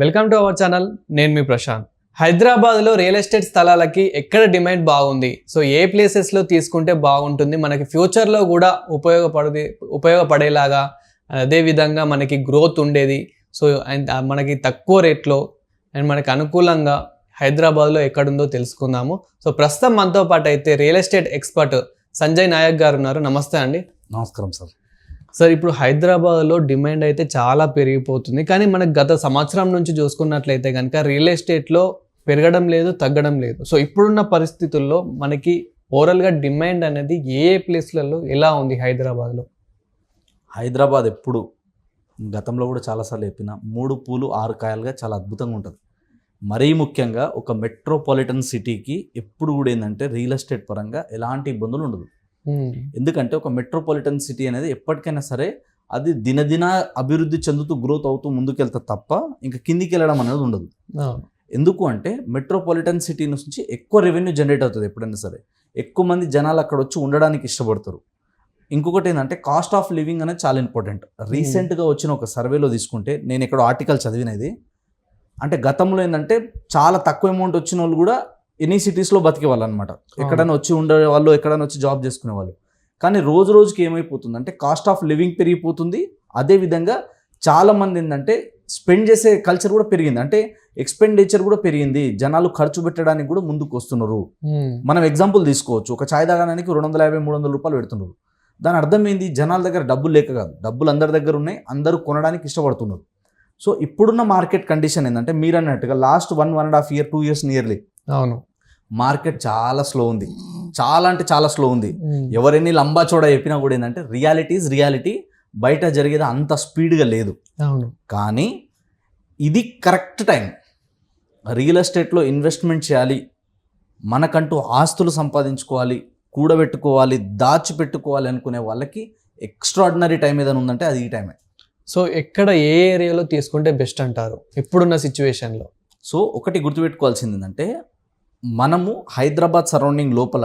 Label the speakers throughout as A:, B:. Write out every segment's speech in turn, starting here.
A: Welcome to our channel నేను మీ ప్రశాంత్. హైదరాబాద్లో real estate స్థలాలకి ఎక్కడ డిమాండ్ బాగుంది? సో ఏ ప్లేసెస్లో తీసుకుంటే బాగుంటుంది? మనకి ఫ్యూచర్లో కూడా ఉపయోగపడది ఉపయోగపడేలాగా అదేవిధంగా మనకి గ్రోత్ ఉండేది. సో అండ్ మనకి తక్కువ రేట్లో అండ్ మనకి అనుకూలంగా హైదరాబాద్లో ఎక్కడుందో తెలుసుకుందాము. సో ప్రస్తుతం మనతో పాటు అయితే real estate expert Sanjay Nayak garu ఉన్నారు. నమస్తే అండి.
B: నమస్కారం సార్.
A: సార్ ఇప్పుడు హైదరాబాద్లో డిమాండ్ అయితే చాలా పెరిగిపోతుంది. కానీ మనకు గత సంవత్సరం నుంచి చూసుకున్నట్లయితే కనుక రియల్ ఎస్టేట్లో పెరగడం లేదు తగ్గడం లేదు. సో ఇప్పుడున్న పరిస్థితుల్లో మనకి ఓవరాల్గా డిమాండ్ అనేది ఏ ఏ ప్లేస్లలో ఎలా ఉంది హైదరాబాద్లో?
B: హైదరాబాద్ ఎప్పుడు గతంలో కూడా చాలాసార్లు చెప్పిన మూడు పూలు ఆరు కాయలుగా చాలా అద్భుతంగా ఉంటుంది. మరీ ముఖ్యంగా ఒక మెట్రోపాలిటన్ సిటీకి ఎప్పుడు కూడా ఏంటంటే రియల్ ఎస్టేట్ పరంగా ఎలాంటి ఇబ్బందులు ఉండదు. ఎందుకంటే ఒక మెట్రోపాలిటన్ సిటీ అనేది ఎప్పటికైనా సరే అది దినదిన అభివృద్ధి చెందుతూ గ్రోత్ అవుతూ ముందుకెళ్తుంది తప్ప ఇంకా కిందికి వెళ్ళడం అనేది ఉండదు. ఎందుకు అంటే మెట్రోపాలిటన్ సిటీ నుంచి ఎక్కువ రెవెన్యూ జనరేట్ అవుతుంది ఎప్పుడైనా సరే. ఎక్కువ మంది జనాలు అక్కడ వచ్చి ఉండడానికి ఇష్టపడతారు. ఇంకొకటి ఏంటంటే కాస్ట్ ఆఫ్ లివింగ్ అనేది చాలా ఇంపార్టెంట్ రీసెంట్గా వచ్చిన ఒక సర్వేలో తీసుకుంటే నేను ఇక్కడ ఆర్టికల్ చదివినది. అంటే గతంలో ఏంటంటే చాలా తక్కువ అమౌంట్ వచ్చిన వాళ్ళు కూడా ఎనీ సిటీస్లో బతికే వాళ్ళు అనమాట ఎక్కడైనా వచ్చి ఉండే వాళ్ళు ఎక్కడైనా వచ్చి జాబ్ చేసుకునే వాళ్ళు కానీ రోజు రోజుకి ఏమైపోతుంది అంటే కాస్ట్ ఆఫ్ లివింగ్ పెరిగిపోతుంది. అదేవిధంగా చాలా మంది ఏంటంటే స్పెండ్ చేసే కల్చర్ కూడా పెరిగింది. అంటే ఎక్స్పెండిచర్ కూడా పెరిగింది. జనాలు ఖర్చు పెట్టడానికి కూడా ముందుకు వస్తున్నారు మనం ఎగ్జాంపుల్ తీసుకోవచ్చు. ఒక ఛాయ్ తాగడానికి రెండు వందల యాభై మూడు వందల రూపాయలు పెడుతున్నారు. దాని అర్థం ఏంది? జనాల దగ్గర డబ్బులు లేక కాదు. డబ్బులు అందరి దగ్గర ఉన్నాయి. అందరూ కొనడానికి ఇష్టపడుతున్నారు. సో ఇప్పుడున్న మార్కెట్ కండిషన్ ఏంటంటే మీరు అన్నట్టుగా last one one and half year two years nearly
A: అవును.
B: మార్కెట్ చాలా స్లో ఉంది. చాలా అంటే చాలా స్లో ఉంది. ఎవరెన్ని లంబా చూడ చెప్పినా కూడా ఏంటంటే రియాలిటీ ఇస్ రియాలిటీ బయట జరిగేది అంత స్పీడ్గా లేదు.
A: అవును.
B: కానీ ఇది కరెక్ట్ టైం. రియల్ ఎస్టేట్లో ఇన్వెస్ట్మెంట్ చేయాలి. మనకంటూ ఆస్తులు సంపాదించుకోవాలి కూడబెట్టుకోవాలి దాచిపెట్టుకోవాలి అనుకునే వాళ్ళకి ఎక్స్ట్రాడినరీ టైం ఏదైనా ఉందంటే అది ఈ టైమే.
A: సో ఎక్కడ ఏ ఏరియాలో తీసుకుంటే బెస్ట్ అంటారు? ఇప్పుడున్న సిచ్యువేషన్లో
B: సో ఒకటి గుర్తుపెట్టుకోవాల్సింది ఏంటంటే మనము హైదరాబాద్ సరౌండింగ్ లోపల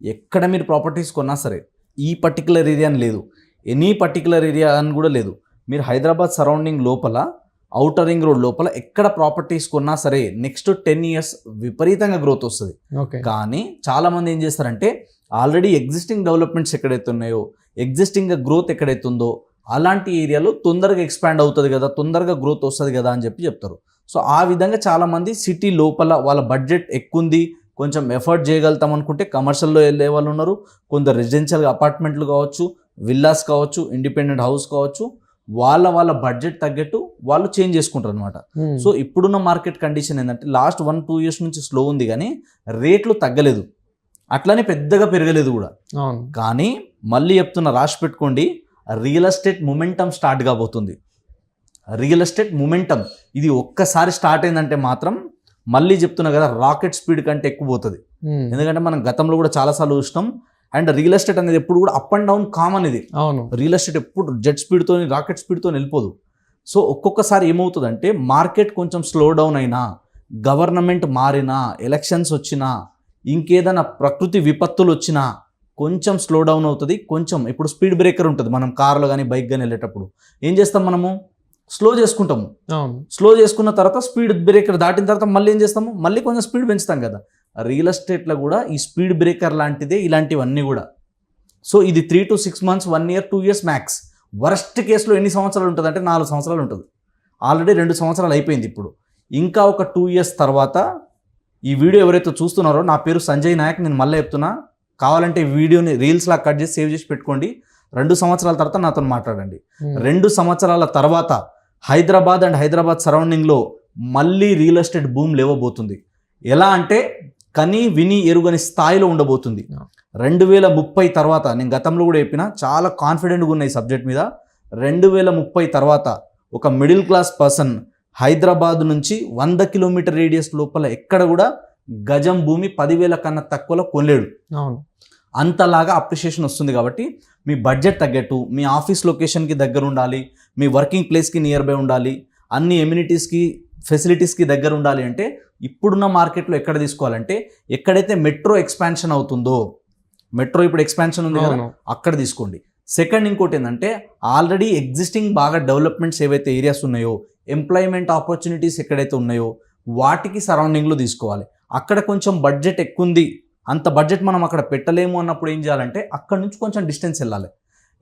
B: ఎక్కడ మీరు ప్రాపర్టీస్ కొన్నా సరే ఈ పర్టికులర్ ఏరియా అని లేదు. ఎనీ పర్టికులర్ ఏరియా అని కూడా లేదు. మీరు హైదరాబాద్ సరౌండింగ్ లోపల అవుటర్ రింగ్ రోడ్ లోపల ఎక్కడ ప్రాపర్టీస్ కొన్నా సరే నెక్స్ట్ టెన్ ఇయర్స్ విపరీతంగా గ్రోత్ వస్తుంది.
A: ఓకే.
B: కానీ చాలామంది ఏం చేస్తారంటే ఆల్రెడీ ఎగ్జిస్టింగ్ డెవలప్మెంట్స్ ఎక్కడైతే ఉన్నాయో ఎగ్జిస్టింగ్ గ్రోత్ ఎక్కడైతే ఉందో అలాంటి ఏరియాలో తొందరగా ఎక్స్పాండ్ అవుతుంది కదా తొందరగా గ్రోత్ వస్తుంది కదా అని చెప్పి చెప్తారు. సో ఆ విధంగా చాలామంది సిటీ లోపల వాళ్ళ బడ్జెట్ ఎక్కువ ఉంది కొంచెం ఎఫర్ట్ చేయగలుగుతాం అనుకుంటే కమర్షియల్లో వెళ్ళే వాళ్ళు ఉన్నారు కొందరు రెసిడెన్షియల్ అపార్ట్మెంట్లు కావచ్చు విల్లాస్ కావచ్చు ఇండిపెండెంట్ హౌస్ కావచ్చు వాళ్ళ వాళ్ళ బడ్జెట్ తగ్గట్టు వాళ్ళు చేంజ్ చేసుకుంటారు అనమాట సో ఇప్పుడున్న మార్కెట్ కండిషన్ ఏంటంటే లాస్ట్ వన్ టూ ఇయర్స్ నుంచి స్లో ఉంది కానీ రేట్లు తగ్గలేదు. అట్లానే పెద్దగా పెరగలేదు కూడా. కానీ మళ్ళీ చెప్తున్న రాసి పెట్టుకోండి రియల్ ఎస్టేట్ మొమెంటం స్టార్ట్ కాబోతుంది. రియల్ ఎస్టేట్ మొమెంటం ఇది ఒక్కసారి స్టార్ట్ అయిందంటే మాత్రం మళ్ళీ చెప్తున్నా కదా రాకెట్ స్పీడ్ కంటే ఎక్కువ పోతుంది. ఎందుకంటే మనం గతంలో కూడా చాలాసార్లు చూసినాం. అండ్ రియల్ ఎస్టేట్ అనేది ఎప్పుడు కూడా అప్ అండ్ డౌన్ కామన్ ఇది
A: అవును.
B: రియల్ ఎస్టేట్ ఎప్పుడు జెట్ స్పీడ్తో రాకెట్ స్పీడ్తో వెళ్ళిపోదు. సో ఒక్కొక్కసారి ఏమవుతుందంటే మార్కెట్ కొంచెం స్లో డౌన్ అయినా గవర్నమెంట్ మారినా ఎలక్షన్స్ వచ్చినా ఇంకేదైనా ప్రకృతి విపత్తులు వచ్చినా కొంచెం స్లో డౌన్ అవుతుంది. కొంచెం ఇప్పుడు స్పీడ్ బ్రేకర్ ఉంటుంది. మనం కార్లో కానీ బైక్ కానీ వెళ్ళేటప్పుడు. ఏం చేస్తాం మనము? స్లో చేసుకుంటాము. స్లో చేసుకున్న తర్వాత స్పీడ్ బ్రేకర్ దాటిన తర్వాత మళ్ళీ ఏం చేస్తాము? మళ్ళీ కొంచెం స్పీడ్ పెంచుతాం కదా. రియల్ ఎస్టేట్లో కూడా ఈ స్పీడ్ బ్రేకర్ లాంటిదే ఇలాంటివన్నీ కూడా. సో ఇది three to six months one year two years max worst కేసులో ఎన్ని సంవత్సరాలు ఉంటుంది అంటే నాలుగు సంవత్సరాలు ఉంటుంది. ఆల్రెడీ రెండు సంవత్సరాలు అయిపోయింది ఇప్పుడు. ఇంకా ఒక టూ ఇయర్స్ తర్వాత ఈ వీడియో ఎవరైతే చూస్తున్నారో నా పేరు సంజయ్ నాయక్ నేను మళ్ళీ చెప్తున్నా. కావాలంటే ఈ వీడియోని రీల్స్ లా కట్ చేసి సేవ్ చేసి పెట్టుకోండి. రెండు సంవత్సరాల తర్వాత నాతో మాట్లాడండి. రెండు సంవత్సరాల తర్వాత హైదరాబాద్ అండ్ హైదరాబాద్ సరౌండింగ్లో మళ్ళీ రియల్ ఎస్టేట్ భూమి లేవబోతుంది. ఎలా అంటే కని విని ఎరుగని స్థాయిలో ఉండబోతుంది. రెండు వేల ముప్పై తర్వాత నేను గతంలో కూడా చెప్పిన చాలా కాన్ఫిడెంట్గా ఉన్న ఈ సబ్జెక్ట్ మీద రెండు వేల ముప్పై తర్వాత ఒక మిడిల్ క్లాస్ పర్సన్ హైదరాబాద్ నుంచి వంద కిలోమీటర్ రేడియస్ లోపల ఎక్కడ కూడా గజం భూమి పదివేల కన్నా తక్కువలో కొనలేడు.
A: అవును.
B: అంతలాగా అప్రిషియేషన్ వస్తుంది కాబట్టి మీ బడ్జెట్ తగ్గట్టు మీ ఆఫీస్ లొకేషన్కి దగ్గర ఉండాలి మీ వర్కింగ్ ప్లేస్కి నియర్ బై ఉండాలి అన్ని ఎమ్యూనిటీస్కి ఫెసిలిటీస్కి దగ్గర ఉండాలి అంటే ఇప్పుడున్న మార్కెట్లో ఎక్కడ తీసుకోవాలంటే ఎక్కడైతే మెట్రో ఎక్స్పాన్షన్ అవుతుందో మెట్రో ఇప్పుడు ఎక్స్పాన్షన్ ఉంది కదా అక్కడ తీసుకోండి. సెకండ్ ఇంకోటి ఏంటంటే ఆల్రెడీ ఎగ్జిస్టింగ్ బాగా డెవలప్మెంట్స్ ఏవైతే ఏరియాస్ ఉన్నాయో ఎంప్లాయ్మెంట్ ఆపర్చునిటీస్ ఎక్కడైతే ఉన్నాయో వాటికి సరౌండింగ్లో తీసుకోవాలి. అక్కడ కొంచెం బడ్జెట్ ఎక్కువ ఉంది అంత బడ్జెట్ మనం అక్కడ పెట్టలేము అన్నప్పుడు ఏం చేయాలంటే అక్కడ నుంచి కొంచెం డిస్టెన్స్ వెళ్ళాలి.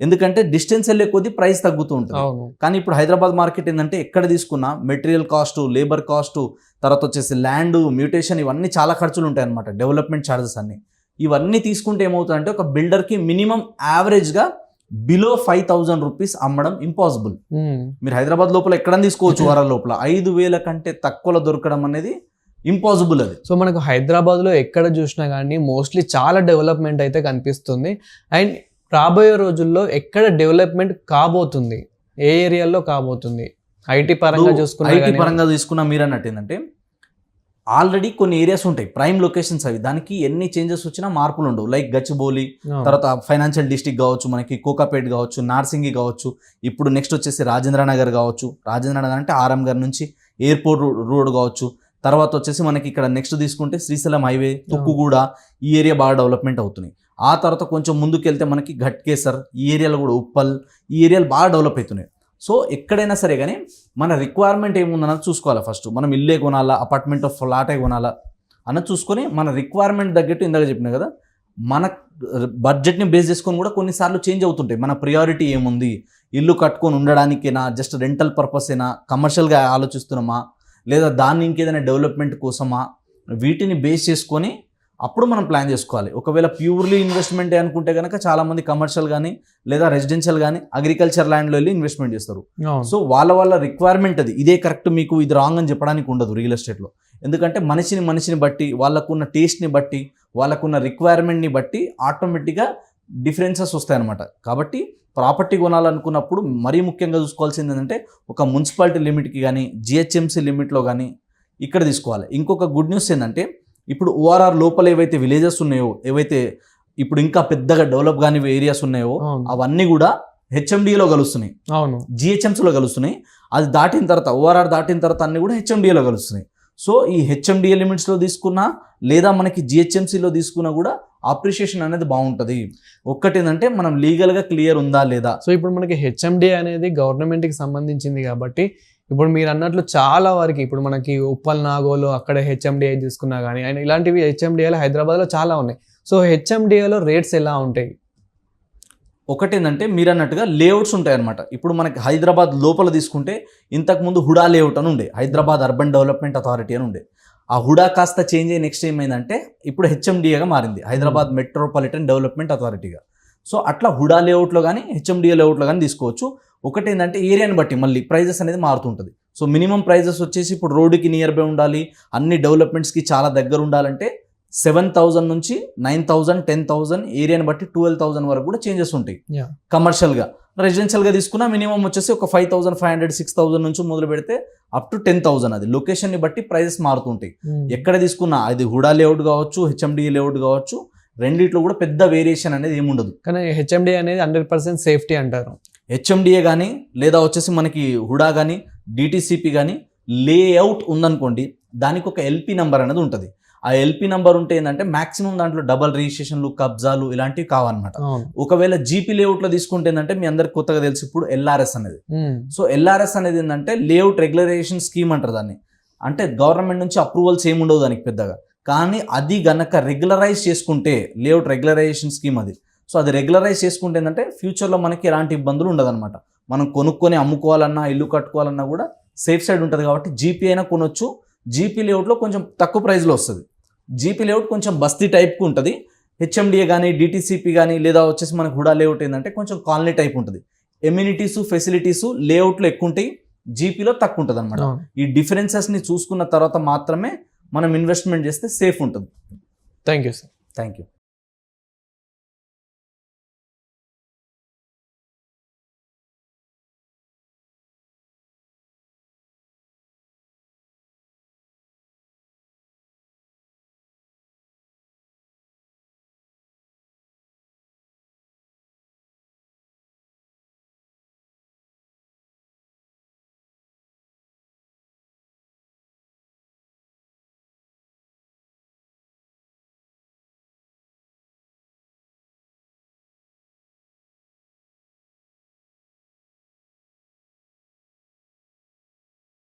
B: ఎందుకంటే డిస్టెన్స్ వెళ్ళే కొద్దీ ప్రైస్ తగ్గుతూ ఉంటుంది. కానీ ఇప్పుడు హైదరాబాద్ మార్కెట్ ఏంటంటే ఎక్కడ తీసుకున్నా మెటీరియల్ కాస్ట్ లేబర్ కాస్ట్ తర్వాత వచ్చేసి ల్యాండ్ మ్యూటేషన్ ఇవన్నీ చాలా ఖర్చులు ఉంటాయి అనమాట డెవలప్మెంట్ ఛార్జెస్ అన్ని. ఇవన్నీ తీసుకుంటే ఏమవుతుందంటే ఒక బిల్డర్కి మినిమం యావరేజ్గా బిలో ఫైవ్ థౌజండ్ రూపీస్ అమ్మడం ఇంపాసిబుల్. మీరు హైదరాబాద్ లోపల ఎక్కడ తీసుకోవచ్చు వారాల లోపల. ఐదు వేల కంటే తక్కువలో దొరకడం అనేది ఇంపాసిబుల్ అది.
A: సో మనకు హైదరాబాద్లో ఎక్కడ చూసినా కానీ మోస్ట్లీ చాలా డెవలప్మెంట్ అయితే కనిపిస్తుంది. అండ్ రాబోయే రోజుల్లో ఎక్కడ డెవలప్మెంట్ కాబోతుంది? ఏ ఏరియాలో కాబోతుంది? ఐటీ పరంగా చూసుకున్నా
B: ఐటీ పరంగా తీసుకున్నా మీరు అన్నట్టు ఏంటంటే ఆల్రెడీ కొన్ని ఏరియాస్ ఉంటాయి. ప్రైమ్ లొకేషన్స్ అవి. దానికి ఎన్ని చేంజెస్ వచ్చినా మార్పులు ఉండవు. లైక్ గచ్చిబౌలి. తర్వాత ఫైనాన్షియల్ డిస్టిక్ కావచ్చు మనకి కోకాపేట్ కావచ్చు నార్సింగి కావచ్చు. ఇప్పుడు నెక్స్ట్ వచ్చేసి రాజేంద్ర నగర్ కావచ్చు. రాజేంద్ర నగర్ అంటే ఆర్ఎం గారి నుంచి ఎయిర్పోర్ట్ రోడ్ కావచ్చు. తర్వాత వచ్చేసి మనకి ఇక్కడ నెక్స్ట్ తీసుకుంటే శ్రీశైలం హైవే తుక్కుగూడ ఈ ఏరియా బాగా డెవలప్మెంట్ అవుతున్నాయి. ఆ తర్వాత కొంచెం ముందుకు వెళ్తే మనకి ఘట్కేసర్ ఈ ఏరియాలో కూడా ఉప్పల్ ఈ ఏరియాలు బాగా డెవలప్ అవుతున్నాయి. సో ఎక్కడైనా సరే కానీ మన రిక్వైర్మెంట్ ఏముందన్నది చూసుకోవాలి ఫస్ట్ మనం ఇల్లే కొనాలా అపార్ట్మెంట్ ఆఫ్ ఫ్లాటే కొనాలా అన్నది చూసుకొని మన రిక్వైర్మెంట్ తగ్గట్టు ఇందాక చెప్పిన కదా మన బడ్జెట్ని బేస్ చేసుకొని కూడా కొన్నిసార్లు చేంజ్ అవుతుంటాయి. మన ప్రియారిటీ ఏముంది? ఇల్లు కట్టుకొని ఉండడానికేనా? జస్ట్ రెంటల్ పర్పసేనా కమర్షియల్గా ఆలోచిస్తున్నామా? లేదా దాన్ని ఇంకేదైనా డెవలప్మెంట్ కోసమా? వీటిని బేస్ చేసుకొని అప్పుడు మనం ప్లాన్ చేసుకోవాలి. ఒకవేళ ప్యూర్లీ ఇన్వెస్ట్మెంట్ అనుకుంటే కనుక చాలామంది కమర్షియల్ కానీ లేదా రెసిడెన్షియల్ కానీ అగ్రికల్చర్ ల్యాండ్లో వెళ్ళి ఇన్వెస్ట్మెంట్ చేస్తారు. సో వాళ్ళ వాళ్ళ రిక్వైర్మెంట్ అది. ఇదే కరెక్ట్ మీకు ఇది రాంగ్ అని చెప్పడానికి ఉండదు రియల్ ఎస్టేట్లో. ఎందుకంటే మనిషిని మనిషిని బట్టి వాళ్ళకున్న టేస్ట్ని బట్టి వాళ్ళకున్న రిక్వైర్మెంట్ని బట్టి ఆటోమేటిక్గా డిఫరెన్సెస్ వస్తాయన్నమాట. కాబట్టి ప్రాపర్టీ కొనాలనుకున్నప్పుడు మరీ ముఖ్యంగా చూసుకోవాల్సింది ఏంటంటే ఒక మున్సిపాలిటీ లిమిట్కి కానీ జిహెచ్ఎంసీ లిమిట్లో కానీ ఇక్కడ తీసుకోవాలి. ఇంకొక గుడ్ న్యూస్ ఏంటంటే ఇప్పుడు ఓఆర్ఆర్ లోపల ఏవైతే విలేజెస్ ఉన్నాయో ఏవైతే ఇప్పుడు ఇంకా పెద్దగా డెవలప్ కాని ఏరియాస్ ఉన్నాయో
A: అవును.
B: అవన్నీ కూడా హెచ్ఎండిలో కలుస్తున్నాయి.
A: అవును.
B: జిహెచ్ఎంసీలో కలుస్తున్నాయి. అది దాటిన తర్వాత ఓఆర్ఆర్ దాటిన తర్వాత అన్ని కూడా హెచ్ఎండిఏలో కలుస్తున్నాయి. సో ఈ హెచ్ఎండిఏ లిమిట్స్లో తీసుకున్నా లేదా మనకి జిహెచ్ఎంసీలో తీసుకున్నా కూడా అప్రిషియేషన్ అనేది బాగుంటుంది. ఒక్కటి ఏంటంటే మనం లీగల్గా క్లియర్ ఉందా లేదా?
A: సో ఇప్పుడు మనకి హెచ్ఎండి అనేది గవర్నమెంట్కి సంబంధించింది కాబట్టి ఇప్పుడు మీరు అన్నట్లు చాలా వరకు ఇప్పుడు మనకి ఉప్పల్ నాగోలు అక్కడ హెచ్ఎండిఐ తీసుకున్నా కానీ అండ్ ఇలాంటివి హెచ్ఎండిఐలు హైదరాబాద్లో చాలా ఉన్నాయి. సో హెచ్ఎండిఐలో రేట్స్ ఎలా ఉంటాయి?
B: ఒకటి ఏంటంటే మీరు అన్నట్టుగా లేఅవుట్స్ ఉంటాయి అనమాట ఇప్పుడు మనకి హైదరాబాద్ లోపల తీసుకుంటే ఇంతకుముందు హుడా లేఅవుట్ అని ఉండే హైదరాబాద్ అర్బన్ డెవలప్మెంట్ అథారిటీ అని ఉండే. ఆ హుడా కాస్త చేంజ్ అయ్యి నెక్స్ట్ ఏమైందంటే ఇప్పుడు హెచ్ఎండిఏగా మారింది. హైదరాబాద్ మెట్రోపాలిటన్ డెవలప్మెంట్ అథారిటీగా సో అట్లా హుడా లేఅవుట్లో కానీ హెచ్ఎండిఏ లేఅవుట్లో కానీ తీసుకోవచ్చు. ఒకటి ఏంటంటే ఏరియాని బట్టి మళ్ళీ ప్రైజెస్ అనేది మారుతుంటుంది. సో మినిమం ప్రైజెస్ వచ్చేసి ఇప్పుడు రోడ్డుకి నియర్ బై ఉండాలి అన్ని డెవలప్మెంట్స్కి చాలా దగ్గర ఉండాలంటే సెవెన్ థౌజండ్ నుంచి నైన్ థౌజండ్ టెన్ థౌజండ్ ఏరియాని బట్టి ట్వెల్వ్ థౌజండ్ వరకు కూడా చేంజెస్ ఉంటాయి. కమర్షియల్గా రెసిడెన్షియల్గా తీసుకున్నా మినిమం వచ్చేసి ఒక five thousand five hundred six thousand నుంచి మొదలు పెడితే అప్ టు టెన్ థౌసండ్ అది. లొకేషన్ని బట్టి ప్రైజెస్ మారుతుంటాయి. ఎక్కడ తీసుకున్నా అది హుడా లేఅవుట్ కావచ్చు హెచ్ఎండి లేఅవుట్ కావచ్చు రెండిట్లో కూడా పెద్ద వేరియేషన్ అనేది ఏముండదు
A: కానీ హెచ్ఎండి అనేది హండ్రెడ్ పర్సెంట్ సేఫ్టీ అంటారు.
B: హెచ్ఎండిఏ కానీ లేదా వచ్చేసి మనకి హుడా కానీ డిటిసిపి కానీ లేఅవుట్ ఉందనుకోండి దానికి ఒక ఎల్పి నెంబర్ అనేది ఉంటుంది. ఆ ఎల్పి నెంబర్ ఉంటే ఏంటంటే మాక్సిమం దాంట్లో డబల్ రిజిస్ట్రేషన్లు కబ్జాలు ఇలాంటివి కావన్నమాట. ఒకవేళ జీపీ లేఅవుట్లో తీసుకుంటే ఏంటంటే మీ అందరికి కొత్తగా తెలిసి ఇప్పుడు ఎల్ఆర్ఎస్ అనేది. సో ఎల్ఆర్ఎస్ అనేది ఏంటంటే లేఅవుట్ రెగ్యులరేషన్ స్కీమ్ అంటారు దాన్ని. అంటే గవర్నమెంట్ నుంచి అప్రూవల్స్ ఏమి ఉండవు దానికి పెద్దగా. కానీ అది గనక రెగ్యులరైజ్ చేసుకుంటే లేఅవుట్ రెగ్యులరైజేషన్ స్కీమ్ అది. సో అది రెగ్యులరైజ్ చేసుకుంటే ఏంటంటే ఫ్యూచర్లో మనకి ఎలాంటి ఇబ్బందులు ఉండదన్నమాట. మనం కొనుక్కొని అమ్ముకోవాలన్నా ఇల్లు కట్టుకోవాలన్నా కూడా సేఫ్ సైడ్ ఉంటుంది కాబట్టి జీపీ అయినా కొనొచ్చు. జీపీ లేఅవుట్లో కొంచెం తక్కువ ప్రైస్లో వస్తుంది. జీపీ లేఅవుట్ కొంచెం బస్తీ టైప్కి ఉంటుంది. హెచ్ఎండిఏ కానీ డిటీసీపీ కానీ లేదా వచ్చేసి మనకు హుడా లేఅవుట్ ఏంటంటే కొంచెం కాలనీ టైప్ ఉంటుంది. ఎమ్యూనిటీస్ ఫెసిలిటీస్ లేఅవుట్లో ఎక్కువ ఉంటాయి జీపీలో తక్కువ ఉంటుంది అనమాట ఈ డిఫరెన్సెస్ని చూసుకున్న తర్వాత మాత్రమే మనం ఇన్వెస్ట్మెంట్ చేస్తే సేఫ్ ఉంటుంది.
A: Thank you sir
B: thank you